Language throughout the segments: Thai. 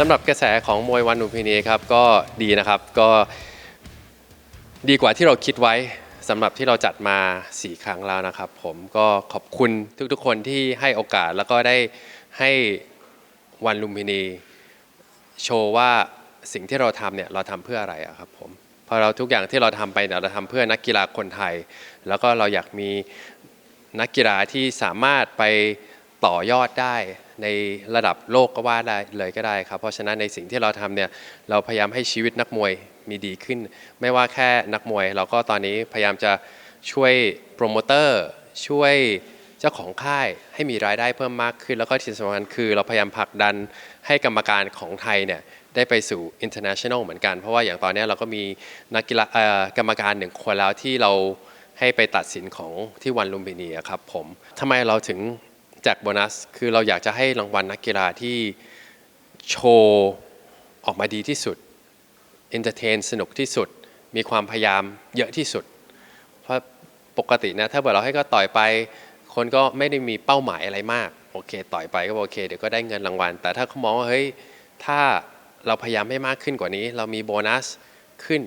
สำหรับกระแสของมวยวันลุมพินีครับก็ดีนะครับก็ดีกว่าที่เราคิดไว้สำหรับที่เราจัดมา 4 ครั้งแล้วนะครับ ผมก็ขอบคุณทุกๆคนที่ให้โอกาสแล้วก็ได้ให้วันลุมพินี โชว์ว่าสิ่งที่เราทำเนี่ยเราทำเพื่ออะไรอะครับผมเพอเราทุกอย่างที่เราทำไปเนี่ยเราทำเพื่อนักกีฬาคนไทย แล้วก็เราอยากมีนักกีฬาที่สามารถไปต่อยอดได้ ในระดับโลกก็ว่าได้เลยก็ได้ครับ เพราะฉะนั้นในสิ่งที่เราทำเนี่ยเราพยายามให้ชีวิตนักมวยมีดีขึ้น ไม่ว่าแค่นักมวย เราก็ตอนนี้พยายามจะช่วยโปรโมเตอร์ช่วยเจ้าของค่ายให้มีรายได้เพิ่มมากขึ้น แล้วก็ที่สำคัญคือเราพยายามผลักดันให้กรรมการของไทยเนี่ยได้ไปสู่ international เหมือนกัน เพราะว่าอย่างตอนนี้เราก็มีนักกีฬากรรมการหนึ่งคนแล้วที่เราให้ไปตัดสินของที่วันลุมพินีครับผมทำไมเราถึง แจกโบนัส คือเราอยากจะให้รางวัลนักกีฬาที่โชว์ออกมาดีที่สุดเอนเตอร์เทนสนุกที่สุด มีความพยายามเยอะที่สุด เพราะปกตินะถ้าเกิดเราให้ก็ต่อยไป คนก็ไม่ได้มีเป้าหมายอะไรมาก โอเค ต่อยไปก็โอเค เดี๋ยวก็ได้เงินรางวัล แต่ถ้าเขามองว่าเฮ้ยถ้าเราพยายามให้มากขึ้นกว่านี้ เรามีโบนัสขึ้น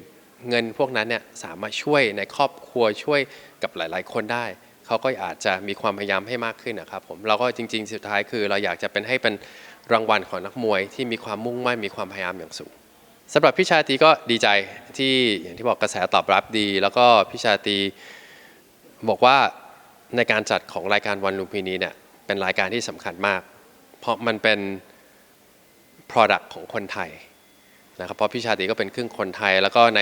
เงินพวกนั้นเนี่ยสามารถช่วยในครอบครัวช่วยกับหลาย ๆ คนได้ เขาก็อาจจะมีความพยายามให้มากขึ้นนะครับผมเราก็จริง ๆ สุดท้ายคือ เราอยากจะเป็นให้เป็นรางวัลของนักมวยที่มีความมุ่งมั่นมีความพยายามอย่างสูงสำหรับพี่ชาตีก็ดีใจที่อย่างที่บอกกระแสตอบรับดี แล้วก็พี่ชาตีบอกว่าในการจัดของรายการวันลุมพินีเนี่ยเป็นรายการที่สำคัญมาก เพราะมันเป็น Product ของคนไทยนะครับเพราะพี่ชาตีก็เป็นครึ่งคนไทย แล้วก็ใน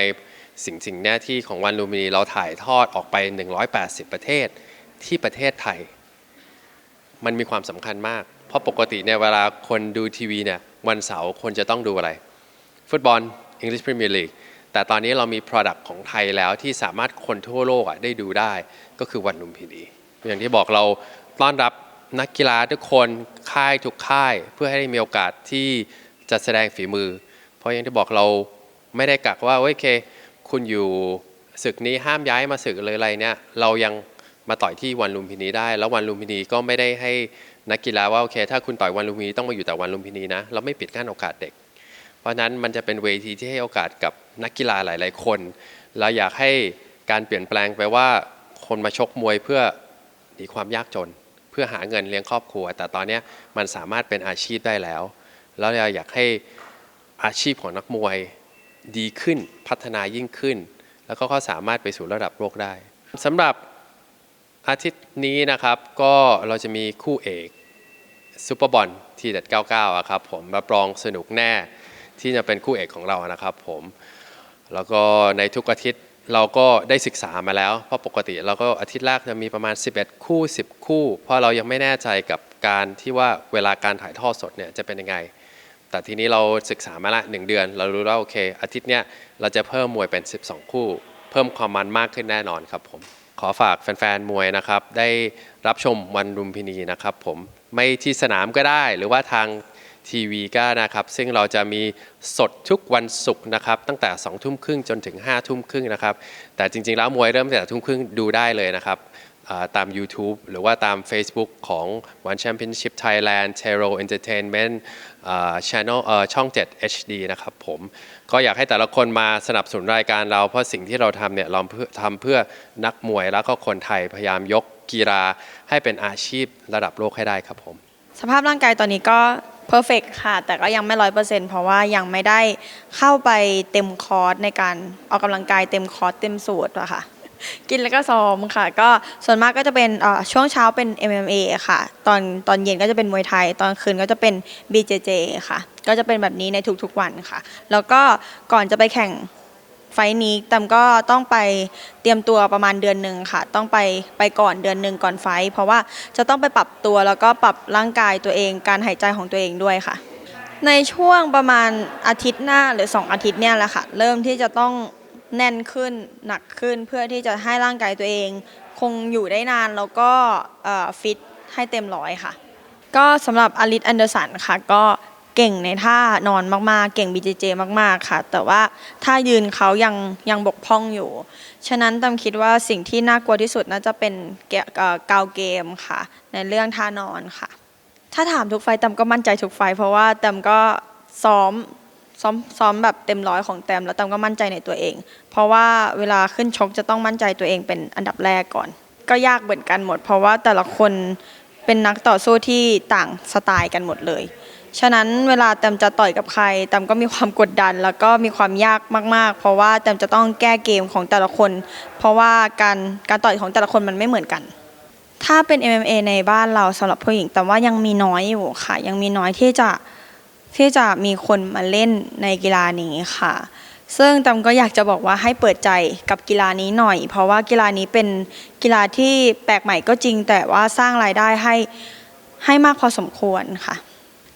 สิ่งสิ่งเนี้ที่ของวันลุมพินีเราถ่ายทอดออกไป 180 ประเทศ ที่ประเทศไทย มันมีความสำคัญมาก เพราะปกติเนี่ยเวลาคนดูทีวีเนี่ยวันเสาร์คนจะต้องดูอะไร ฟุตบอล English Premier League แต่ตอนนี้เรามี Product ของไทยแล้วที่สามารถคนทั่วโลกอะได้ดูได้ก็คือวันลุมพินีอย่างที่บอกเราต้อนรับนักกีฬาทุกคนค่ายทุกค่ายเพื่อให้ได้มีโอกาสที่จะแสดงฝีมือ เพราะอย่างที่บอกเราไม่ได้กักว่าโอเค คุณอยู่ศึกนี้ห้ามย้ายมาศึกเลยอะไรเนี่ยเรายัง มาต่อยที่วันลุมพินีได้ แล้ววันลุมพินีก็ไม่ได้ให้นักกีฬาว่าโอเค ถ้าคุณต่อยวันลุมพินีต้องมาอยู่แต่วันลุมพินีนะเราไม่ปิดกั้นโอกาสเด็ก เพราะนั้นมันจะเป็นเวทีที่ให้โอกาสกับนักกีฬาหลาย ๆ คนเราอยากให้การเปลี่ยนแปลงไปว่าคนมาชกมวยเพื่อหนีความยากจน เพื่อหาเงินเลี้ยงครอบครัว แต่ตอนนี้มันสามารถเป็นอาชีพได้แล้ว แล้วเราอยากให้อาชีพของนักมวยดีขึ้นพัฒนายิ่งขึ้น แล้วก็สามารถไปสู่ระดับโลกได้สำหรับ อาทิตย์นี้นะครับก็เราจะมีคู่เอกซูเปอร์บอลทีเด็ด99อะครับผมรับรองสนุกแน่ที่จะเป็นคู่เอกของเรานะครับผมแล้วก็ในทุกอาทิตย์เราก็ได้ศึกษามาแล้ว เพราะปกติเราก็อาทิตย์แรกจะมีประมาณ 11 คู่ 10 คู่ เพราะเรายังไม่แน่ใจกับการที่ว่าเวลาการถ่ายทอดสดเนี่ยจะเป็นยังไง แต่ทีนี้เราศึกษามาละหนึ่งเดือน เรารู้แล้วโอเค อาทิตย์เนี้ยเราจะเพิ่มมวยเป็น 12 คู่ เพิ่มความมันมากขึ้นแน่นอนครับผม ขอฝากแฟนๆมวยนะครับ ได้รับชมวันรุมพินีนะครับ ผมไม่ที่สนามก็ได้หรือว่าทางทีวีก็นะครับ ซึ่งเราจะมีสดทุกวันศุกร์นะครับ ตั้งแต่2ทุ่มครึ่งจนถึง5ทุ่มครึ่งนะครับ แต่จริงๆแล้วมวยเริ่มตั้งแต่ทุ่มครึ่งดูได้เลยนะครับตาม YouTube หรือว่าตาม Facebook ของ One Championship Thailand t e r o Entertainment อ่า Channel เอช่อง 7 HD นะครับผม ก็อยากให้แต่ละคนมาสนับสนุนรายการเรา เพราะสิ่งที่เราทำเนี่ยเราเพื่อทำเพื่อนักมวยแล้วก็คนไทยพยายามยกกีฬาให้เป็นอาชีพระดับโลกให้ได้ครับผม สภาพร่างกายตอนนี้ก็เพอร์เฟกค่ะ แต่ก็ยังไม่ร้อยเปอร์เซ็นต์เพราะว่ายังไม่ได้เข้าไปเต็มคอร์สในการออกกำลังกายเต็มคอร์สเต็มสูตรอะค่ะ กินแล้วก็ซ้อมค่ะ ก็ส่วนมากก็จะเป็นเอ่อช่วงเช้าเป็น MMA ค่ะ ตอนตอนเย็นก็จะเป็นมวยไทย ตอนคืนก็จะเป็น BJJ ค่ะ ก็จะเป็นแบบนี้ในทุกๆวันค่ะ แล้วก็ก่อนจะไปแข่งไฟล์นี้แตมก็ต้องไปเตรียมตัวประมาณเดือนหนึ่งค่ะ ต้องไปไปก่อนเดือนหนึ่งก่อนไฟล์เพราะว่าจะต้องไปปรับตัวแล้วก็ปรับร่างกายตัวเอง การหายใจของตัวเองด้วยค่ะ ในช่วงประมาณอาทิตย์หน้าหรือ 2 อาทิตย์เนี่ยแหละค่ะ เริ่มที่จะต้อง แน่นขึ้นหนักขึ้นเพื่อที่จะให้ร่างกายตัวเอง คงอยู่ได้นานแล้วก็ฟิตให้เต็มร้อยค่ะ ก็สำหรับอลิสแอนเดอร์สันค่ะ ก็เก่งในท่านอนมากๆ เก่ง BJJ มากๆค่ะ แต่ว่าถ้ายืนเขายังยังบกพร่องอยู่ ฉะนั้นตามคิดว่าสิ่งที่น่ากลัวที่สุดน่าจะเป็นเก่าเกมค่ะ ในเรื่องท่านอนค่ะ ถ้าถามทุกไฟต์ตามก็มั่นใจทุกไฟ เพราะว่าตามก็ซ้อม ซ้อมซ้อมแบบเต็มร้อยของแตมแล้วแตมก็มั่นใจในตัวเอง เพราะว่าเวลาขึ้นชกจะต้องมั่นใจตัวเองเป็นอันดับแรกก่อน ก็ยากเหมือนกันหมด เพราะว่าแต่ละคนเป็นนักต่อสู้ที่ต่างสไตล์กันหมดเลย ฉะนั้นเวลาแตมจะต่อยกับใครแตมก็มีความกดดัน แล้วก็มีความยากมาก ๆ เพราะว่าแตมจะต้องแก้เกมของแต่ละคน เพราะว่าการการต่อยของแต่ละคนมันไม่เหมือนกันถ้าเป็น MMA ในบ้านเราสำหรับผู้หญิง แต่ว่ายังมีน้อยอยู่ค่ะ ยังมีน้อยที่จะ ที่จะมีคนมาเล่นในกีฬานี้ค่ะ ซึ่งแตมก็อยากจะบอกว่าให้เปิดใจกับกีฬานี้หน่อย เพราะว่ากีฬานี้เป็นกีฬาที่แปลกใหม่ก็จริง แต่ว่าสร้างรายได้ให้ให้มากพอสมควรค่ะ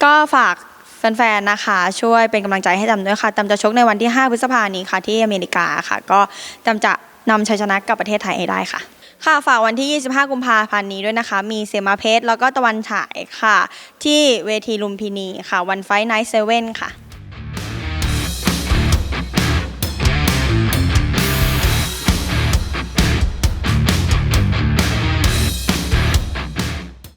ก็ฝากแฟนๆ นะคะ ช่วยเป็นกำลังใจให้จำด้วยค่ะจำจะชกในวันที่ 5 พฤษภานี้ค่ะที่อเมริกาค่ะ ก็จำจะนำชัยชนะกลับประเทศไทยให้ได้ค่ะ ค่ะฝากวันที่ 25 กุมภาพันธ์นี้ด้วยนะคะ มีเสมาเพชรแล้วก็ตะวันฉายค่ะ ที่เวทีลุมพินีค่ะ วันไฟไนท์เซเว่นค่ะ